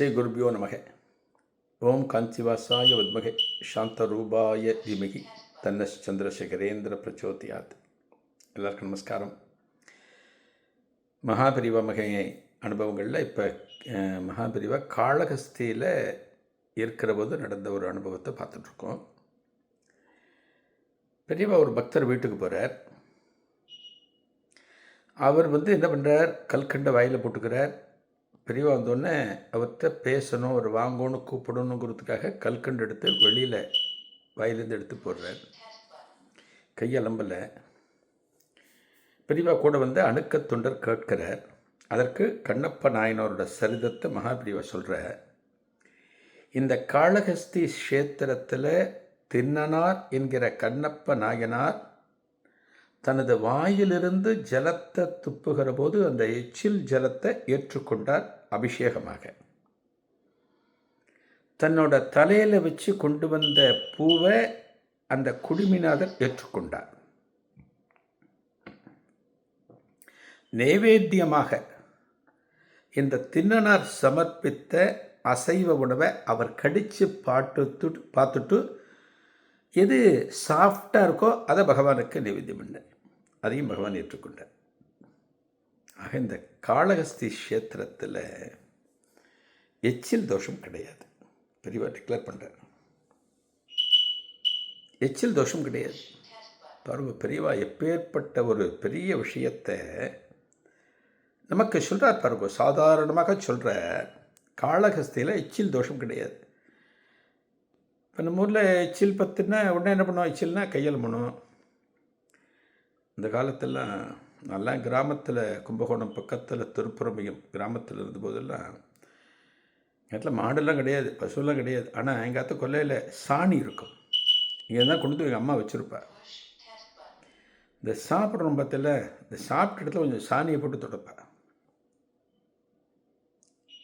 ஸ்ரீ குருபியோ நமக. ஓம் காந்திவாசாய வித்மகே சாந்த ரூபாய திமகி. தன்னஸ் சந்திரசேகரேந்திர பிரச்சோதியாத். எல்லாருக்கும் நமஸ்காரம். மகாபிரிவா மகை அனுபவங்களில் இப்போ மகாபிரிவா காளகஸ்தியில் இருக்கிற போது நடந்த ஒரு அனுபவத்தை பார்த்துட்ருக்கோம். பெரியவா ஒரு பக்தர் வீட்டுக்கு போகிறார் அவர் வந்து என்ன பண்ணுறார் கல்கண்டை வாயில் போட்டுக்கிறார். பெரியவா வந்தோடனே அவர்கிட்ட பேசணும் அவர் வாங்கணும்னு கூப்பிடணுங்கிறதுக்காக கல்கண்டு எடுத்து வெளியில் வாயிலேருந்து எடுத்து போடுறார். கையலம்பலை. பெரியவா கூட வந்து அணுக்க தொண்டர் கேட்கிறார். அதற்கு கண்ணப்ப நாயனோரோட சரிதத்தை மகாபிரிவா சொல்கிறார் இந்த காளஹஸ்தி க்ஷேத்திரத்தில் தின்னனார் என்கிற கண்ணப்ப நாயனார் தனது வாயிலிருந்து ஜலத்தை துப்புகிற போது அந்த எச்சில் ஜலத்தை ஏற்றுக்கொண்டார். அபிஷேகமாக. தன்னோட தலையில் வச்சு கொண்டு வந்த பூவை அந்த குடுமிநாதர் ஏற்றுக்கொண்டார். நைவேத்தியமாக இந்த தின்னனார் சமர்ப்பித்த அசைவ உணவை அவர் கடித்து பாட்டு பார்த்துட்டு எது சாஃப்டாக இருக்கோ அதை பகவானுக்கு நைவேத்தியம் பண்ண அதையும் பகவான் ஏற்றுக்கொண்டார். ஆக இந்த காளகஸ்தி க்ஷேத்திரத்தில் எச்சில் தோஷம் கிடையாது. பெரியவா டிக்ளேர் பண்ணுறார் எச்சில் தோஷம் கிடையாது. பாருங்க பெரியவா எப்பேற்பட்ட ஒரு பெரிய விஷயத்தை நமக்கு சொல்கிறார் பாருங்க சாதாரணமாக சொல்கிற காளகஸ்தியில் எச்சில் தோஷம் கிடையாது. இப்போ நம்ம ஊரில் எச்சில் பத்துனா உடனே என்ன பண்ணுவோம்? எச்சில்னா கையில் இந்த காலத்தெல்லாம் நல்லா கிராமத்தில் கும்பகோணம் பக்கத்தில் திருப்புறமையும் கிராமத்தில் இருந்தபோதெல்லாம் எங்கள் மாடெல்லாம் கிடையாது பசுவெல்லாம் கிடையாது. ஆனால் எங்கள் அத்தை கொல்லையில் சாணி இருக்கும். இங்கே தான் கொண்டு போய் எங்கள் அம்மா வச்சுருப்பா. இந்த சாப்பிட்றோம் பார்த்தில இந்த சாப்பிட்ட இடத்துல கொஞ்சம் சாணியை போட்டு தொடப்பா.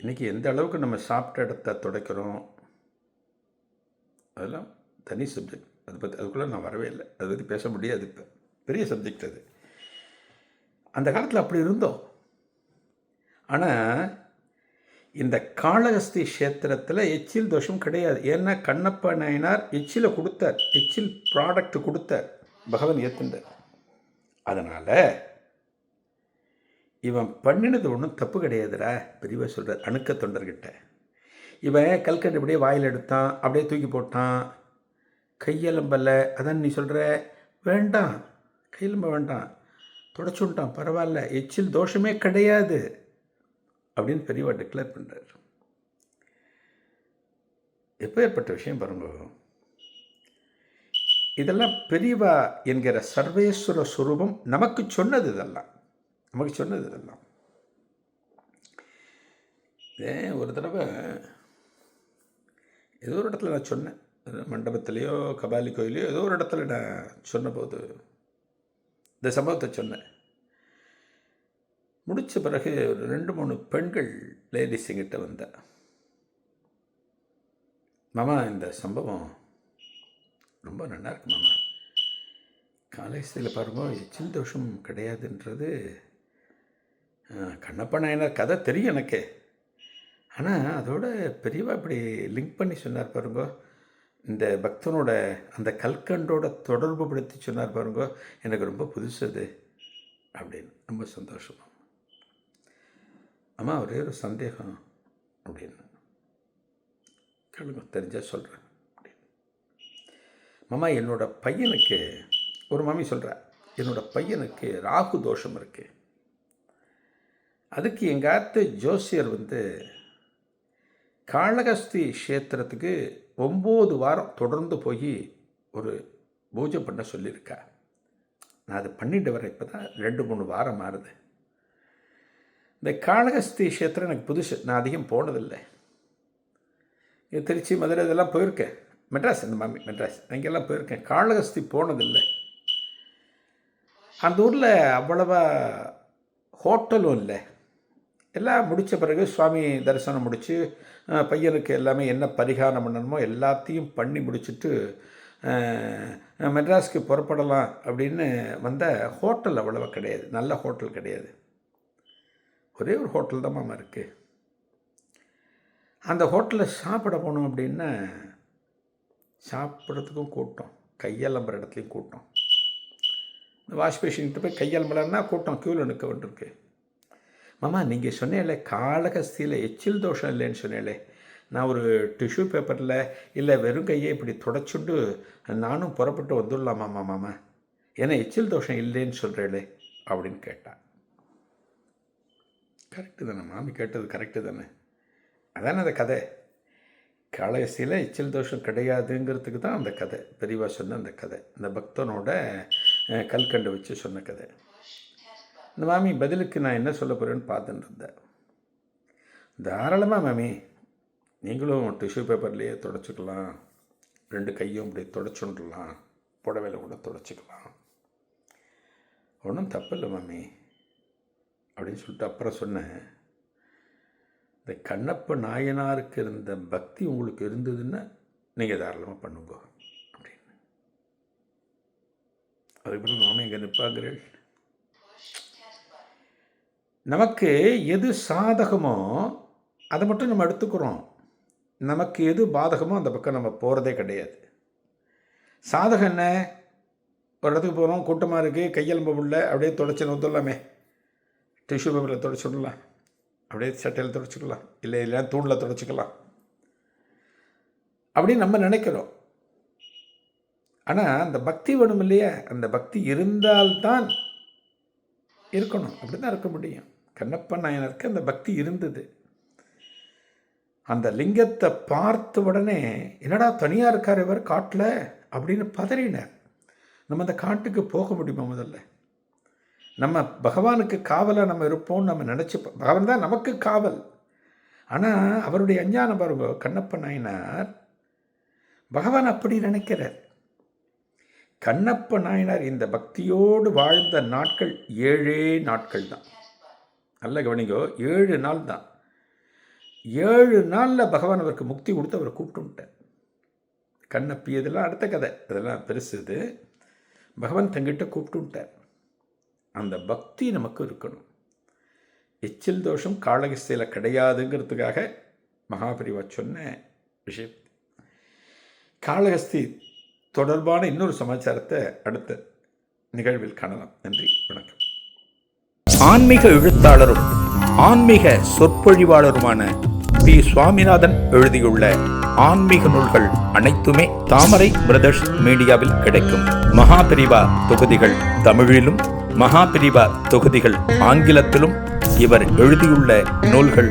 இன்றைக்கி எந்த அளவுக்கு நம்ம சாப்பிட்ட இடத்த துடைக்கிறோம்? அதெல்லாம் தனி சப்ஜெக்ட் அதை பற்றி அதுக்குள்ளே நான் வரவே இல்லை. அதை பற்றி பேச முடியாது இப்போ. பெரிய சப்ஜெக்ட் அது. அந்த காலத்தில் அப்படி இருந்தோம். ஆனால் இந்த காளகஸ்தி க்ஷேத்திரத்தில் எச்சில் தோஷம் கிடையாது. ஏன்னா கண்ணப்ப நாயனார் எச்சிலை கொடுத்தார். எச்சில் ப்ராடக்ட் கொடுத்தார். பகவான் ஏற்றுண்டார் அதனால் இவன் பண்ணினது ஒன்றும் தப்பு கிடையாதுடா பெரியவா சொல்கிறார் அணுக்க தொண்டர்கிட்ட. இவன் கல்கண்டு அப்படியே வாயில் எடுத்தான் அப்படியே தூக்கி போட்டான். கையெலம்பல்ல அதான் நீ சொல்கிற வேண்டாம். கையெலும்ப வேண்டாம். தொடச்சுட்டான் பரவாயில்ல எச்சில் தோஷமே கிடையாது அப்படின்னு பெரியவா டிக்ளேர் பண்ணுறார் எப்பேற்பட்ட விஷயம் பாருங்க. இதெல்லாம் பெரியவா என்கிற சர்வேஸ்வர சுரூபம் நமக்கு சொன்னது இதெல்லாம். நமக்கு சொன்னது இதெல்லாம். ஒரு தடவை ஏதோ ஒரு இடத்துல நான் சொன்னேன். மண்டபத்திலேயோ கபாலி கோயிலையோ ஏதோ ஒரு இடத்துல நான் சொன்னபோது இந்த சம்பவத்தை சொன்னேன். முடித்த பிறகு ஒரு ரெண்டு மூணு பெண்கள் லேடிஸ் எங்கிட்ட வந்த மாமா இந்த சம்பவம் ரொம்ப நல்லா இருக்கு மாமா. காலேஜில் பாருங்கள் எச்சில் தோஷம் கிடையாதுன்றது கண்ணப்பா நாயனார் கதை தெரியும் எனக்கு. ஆனால் அதோட பெரியவா இப்படி லிங்க் பண்ணி சொன்னார் பாருங்க இந்த பக்தனோட அந்த கல்கண்டோட தொடர்பு படுத்தி சொன்னார் பாருங்க எனக்கு ரொம்ப புதுசது அப்படின்னு. ரொம்ப சந்தோஷம். அம்மா ஒரே ஒரு சந்தேகம் அப்படின்னு. கேளுங்க தெரிஞ்சால் சொல்கிறேன் அப்படின்னு. மாமா என்னோட பையனுக்கு ஒரு மாமி சொல்கிறா என்னோட பையனுக்கு ராகு தோஷம் இருக்குது அதுக்கு எங்கள் ஜோசியர் வந்து காளகஸ்தி க்ஷேத்திரத்துக்கு ஒம்பது வாரம் தொடர்ந்து போய் ஒரு பூஜை பண்ண சொல்லியிருக்கா நான் அதை பண்ணிட்டு வரேன் இப்போ தான் ரெண்டு மூணு வாரம் மாறுது இந்த காளகஸ்தி க்ஷேத்திரம் எனக்கு புதுசு. நான் அதிகம் போனதில்லை. இது திருச்சி மதுரை இதெல்லாம் போயிருக்கேன். மெட்ராஸ் இந்த மாமி மெட்ராஸ். அங்கெல்லாம் போயிருக்கேன். காளகஸ்தி போனதில்லை. அந்த ஊரில் அவ்வளவா ஹோட்டலும் இல்லை. எல்லாம் முடித்த பிறகு சுவாமி தரிசனம் முடித்து பையனுக்கு எல்லாமே என்ன பரிகாரம் பண்ணணுமோ எல்லாத்தையும் பண்ணி முடிச்சுட்டு மெட்ராஸ்க்கு புறப்படலாம் அப்படின்னு வந்த ஹோட்டல் அவ்வளவா கிடையாது. நல்ல ஹோட்டல் கிடையாது. ஒரே ஒரு ஹோட்டல் தான் மாமா இருக்குது அந்த ஹோட்டலில் சாப்பிட போனோம் அப்படின்னா சாப்பிட்றதுக்கும் கூட்டம் கையலம்புற இடத்துலையும் கூட்டம். இந்த வாஷ் பேஷன்கிட்ட போய் கையலம்புறன்னா கூட்டம் க்யூவில் நிற்க வேண்டியிருக்கு. மாமா நீங்கள் சொன்னேன்ல காளகஸ்தியில் எச்சில் தோஷம் இல்லைன்னு சொன்னேன்லே. நான் ஒரு டிஷ்யூ பேப்பரில் இல்லை வெறும் கையை இப்படி தொடச்சுண்டு நானும் புறப்பட்டு வந்துடலாமா மாமா? ஏன்னா எச்சில் தோஷம் இல்லைன்னு சொல்கிறேளே அப்படின்னு கேட்டா. கரெக்டு தானே மாமி கேட்டது கரெக்டு தானே. அதானே அந்த கதை. காளகஸ்தியில் எச்சில் தோஷம் கிடையாதுங்கிறதுக்கு தான் அந்த கதை பெரியவா சொன்ன அந்த கதை. அந்த பக்தனோட கல்கண்டு வச்சு சொன்ன கதை. இந்த மாமி பதிலுக்கு நான் என்ன சொல்ல போகிறேன்னு பார்த்துட்டு இருந்தேன். தாராளமாக மாமி நீங்களும் டிஷ்யூ பேப்பர்லேயே தொடச்சிக்கலாம். ரெண்டு கையும் இப்படி தொடச்சுடலாம். புடவையில் கூட தொடச்சிக்கலாம். ஒன்றும் தப்பு இல்லை மாமி. அப்படின்னு சொல்லிட்டு அப்புறம் சொன்னேன். இந்த கண்ணப்ப நாயனாருக்கு இருந்த பக்தி உங்களுக்கு இருந்ததுன்னா நீங்கள் தாராளமாக பண்ணுங்க அப்படின்னு. அதுக்கப்புறம் மாமி இங்கே நிற்பாங்கிறேன் நமக்கு எது சாதகமோ அதை மட்டும் நம்ம எடுத்துக்கிறோம். நமக்கு எது பாதகமோ அந்த பக்கம் நம்ம போகிறதே கிடையாது. சாதகம் என்ன? ஒரு இடத்துக்கு போகிறோம் கூட்டமாக இருக்குது கையெலும்பு உள்ள அப்படியே தொடச்சி வந்துடலாமே டிஷ்யூ பேப்பரில் தொடச்சி அப்படியே சட்டையில் தொடச்சிக்கலாம் இல்லை இல்லை தூணில் தொடச்சிக்கலாம் அப்படின்னு நம்ம நினைக்கிறோம். ஆனால் அந்த பக்தி வேணும் இல்லையா? அந்த பக்தி இருந்தால்தான் இருக்கணும். அப்படி தான் இருக்க முடியும். கண்ணப்ப நாயனருக்கு அந்த பக்தி இருந்தது. அந்த லிங்கத்தை பார்த்த உடனே என்னடா தனியாக இருக்கார் இவர் காட்டில்? அப்படின்னு பதறினார். நம்ம அந்த காட்டுக்கு போக முடியுமா முதல்ல? நம்ம பகவானுக்கு காவலாக நம்ம இருப்போம்னு நம்ம நினச்சி பகவான் தான் நமக்கு காவல். ஆனால் அவருடைய அஞ்ஞான பாருங்க கண்ணப்ப நாயனார் பகவான் அப்படி நினைக்கிறார். கண்ணப்ப நாயனார் இந்த பக்தியோடு வாழ்ந்த நாட்கள் ஏழே நாட்கள் தான். நல்ல கவனிங்கோ ஏழு நாள் தான். ஏழு நாளில் பகவான் அவருக்கு முக்தி கொடுத்து அவரை கூப்பிட்டுட்டார். கண்ணப்பி இதெல்லாம் அடுத்த கதை. அதெல்லாம் பெருசு இது. பகவான் தங்கிட்ட கூப்பிட்டுட்டார். அந்த பக்தி நமக்கு இருக்கணும். எச்சில் தோஷம் காளகஸ்தியில் கிடையாதுங்கிறதுக்காக மகாபிரிவா சொன்ன விஷயம். காளகஸ்தி தொடர்பான இன்னொரு சமாச்சாரத்தை அடுத்த நிகழ்வில் காணலாம். நன்றி வணக்கம். ஆன்மீக எழுத்தாளரும் ஆன்மீக சொற்பொழிவாளருமான பி. சுவாமிநாதன் எழுதியுள்ள ஆன்மீக நூல்கள் அனைத்துமே தாமரை பிரதர்ஸ் மீடியாவில் கிடைக்கும். மகாபிரிவா தொகுதிகள் தமிழிலும் மகாபிரிவா தொகுதிகள் ஆங்கிலத்திலும் இவர் எழுதியுள்ள நூல்கள்